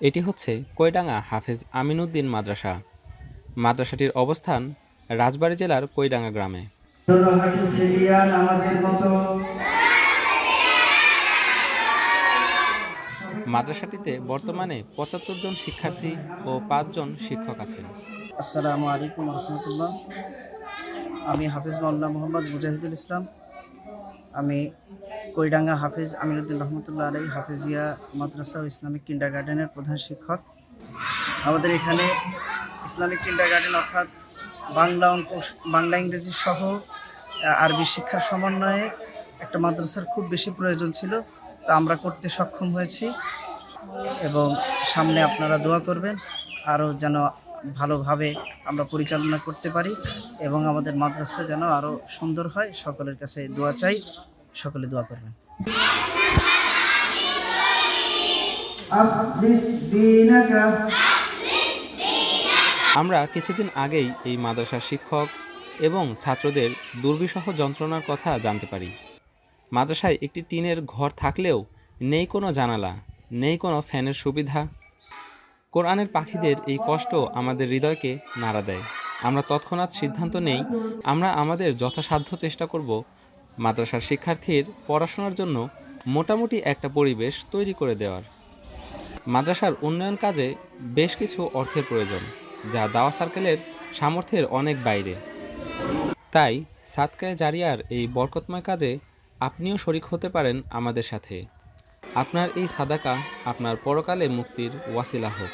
এটি হচ্ছে কৈডাঙ্গা হাফেজ আমিনউদ্দিন মাদ্রাসা। মাদ্রাসাটির অবস্থান রাজবাড়ী জেলার কৈডাঙ্গা গ্রামে। মাদ্রাসাটিতে বর্তমানে পঁচাত্তর জন শিক্ষার্থী ও পাঁচজন শিক্ষক আছেন। আসসালামু আলাইকুম রহমতুল্লাহ। আমি হাফিজ মাওলানা মোহাম্মদ মুজাহিদুল ইসলাম। আমি কৈডাঙ্গা হাফিজ আমিরুদ্দিন রহমতুল্লাহ আলাই, হাফিজিয়া মাদ্রাসা ও ইসলামিক কিন্ডার গার্ডেনের প্রধান শিক্ষক। আমাদের এখানে ইসলামিক কিন্ডার গার্ডেন অর্থাৎ বাংলা অঙ্ক, বাংলা ইংরেজি সহ আরবি শিক্ষার সমন্বয়ে একটা মাদ্রাসার খুব বেশি প্রয়োজন ছিল, তা আমরা করতে সক্ষম হয়েছি এবং সামনে আপনারা দোয়া করবেন, আরও যেন ভালোভাবে আমরা পরিচালনা করতে পারি এবং আমাদের মাদ্রাসা যেন আরও সুন্দর হয়। সকলের কাছে দোয়া চাই। সকলে দোয়া করবেন। আমরা কিছুদিন আগেই এই মাদ্রাসার শিক্ষক এবং ছাত্রদের দুর্বিষহ যন্ত্রণার কথা জানতে পারি। মাদ্রাসায় একটি টিনের ঘর থাকলেও নেই কোনো জানালা, নেই কোনো ফ্যানের সুবিধা। কোরআনের পাখিদের এই কষ্ট আমাদের হৃদয়কে নাড়া দেয়। আমরা তৎক্ষণাৎ সিদ্ধান্ত নেই, আমরা আমাদের যথাসাধ্য চেষ্টা করব মাদ্রাসার শিক্ষার্থীর পড়াশোনার জন্য মোটামুটি একটা পরিবেশ তৈরি করে দেওয়ার। মাদ্রাসার উন্নয়ন কাজে বেশ কিছু অর্থের প্রয়োজন, যা দাওয়া সার্কেলের সামর্থ্যের অনেক বাইরে। তাই সাতকায় জারিয়ার এই বরকতময় কাজে আপনিও শরিক হতে পারেন আমাদের সাথে। আপনার এই সাদাকা আপনার পরকালে মুক্তির ওয়াসিলা হোক।